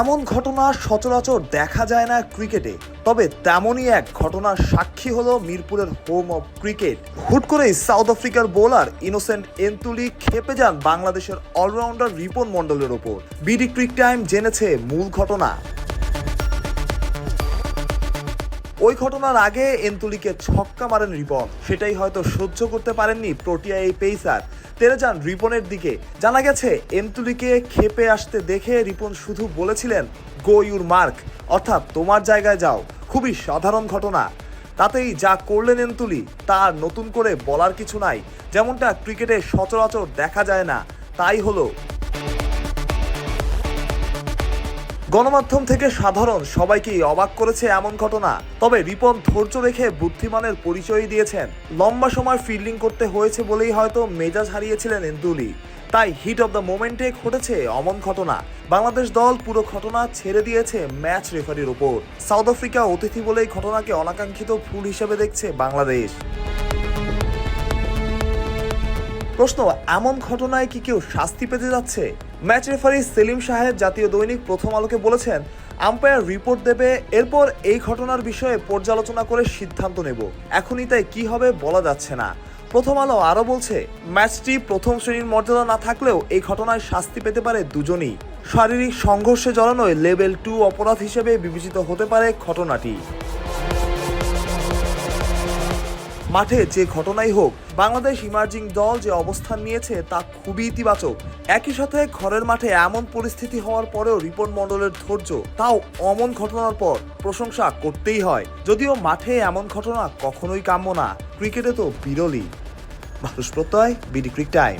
এমন ঘটনা সচরাচর দেখা যায় না ক্রিকেটে, তবে তেমনই এক ঘটনার সাক্ষী হলো মিরপুরের হোম অব ক্রিকেট। হুট করেই সাউথ আফ্রিকার বোলার ইনোসেন্ট এন্তুলি খেপে যান বাংলাদেশের অলরাউন্ডার রিপন মণ্ডলের ওপর। বিডি ক্রিক টাইম জেনেছে মূল ঘটনা। ওই ঘটনার আগে এন্তুলিকে ছক্কা মারেন রিপন। সেটাই হয়তো সহ্য করতে পারেননি প্রোটিয়া এই পেইসার। তেরে যান রিপনের দিকে। জানা গেছে, এন্তুলিকে খেপে আসতে দেখে রিপন শুধু বলেছিলেন গো ইউর মার্ক অর্থাৎ, তোমার জায়গায় যাও। খুবই সাধারণ ঘটনা। তাতেই যা করলেন এন্তুলি তার নতুন করে বলার কিছু নাই। যেমনটা ক্রিকেটে সচরাচর দেখা যায় না, তাই হলো গণমাধ্যম থেকে সাধারণ সবাইকেই অবাক করেছে এমন ঘটনা। তবে রিপন ধৈর্য রেখে বুদ্ধিমানের পরিচয় দিয়েছেন। লম্বা সময় ফিল্ডিং করতে হয়েছে বলেই হয়তো মেজাজ হারিয়েছিলেন এন্দুলি। তাই হিট অব দ্য মোমেন্টে ঘটেছে অমন ঘটনা। বাংলাদেশ দল পুরো ঘটনা ছেড়ে দিয়েছে ম্যাচ রেফারির ওপর। সাউথ আফ্রিকা অতিথি বলেই ঘটনাকে অনাকাঙ্ক্ষিত ভুল হিসেবে দেখছে বাংলাদেশ। প্রশ্ন, এমন ঘটনায় কি কেউ শাস্তি পেতে যাচ্ছে? ম্যাচ রেফারি সেলিম সাহেব জাতীয় দৈনিক প্রথম আলোকে বলেছেন, আম্পায়ার রিপোর্ট দেবে, এরপর এই ঘটনার বিষয়ে পর্যালোচনা করে সিদ্ধান্ত নেব। এখনই তাই কি হবে বলা যাচ্ছে না। প্রথম আলো আরও বলছে, ম্যাচটি প্রথম শ্রেণির মর্যাদা না থাকলেও এই ঘটনায় শাস্তি পেতে পারে দুজনই। শারীরিক সংঘর্ষে জড়ানোয় লেভেল টু অপরাধ হিসেবে বিবেচিত হতে পারে ঘটনাটি। মাঠে যে ঘটনাই হোক, বাংলাদেশ ইমার্জিং দল যে অবস্থান নিয়েছে তা খুবই ইতিবাচক। একই সাথে ঘরের মাঠে এমন পরিস্থিতি হওয়ার পরেও রিপন মণ্ডলের ধৈর্য, তাও অমন ঘটনার পর প্রশংসা করতেই হয়। যদিও মাঠে এমন ঘটনা কখনোই কাম্য না। ক্রিকেটে তো বিরলই। মানুষ প্রত্যয়, বিডি ক্রিক টাইম।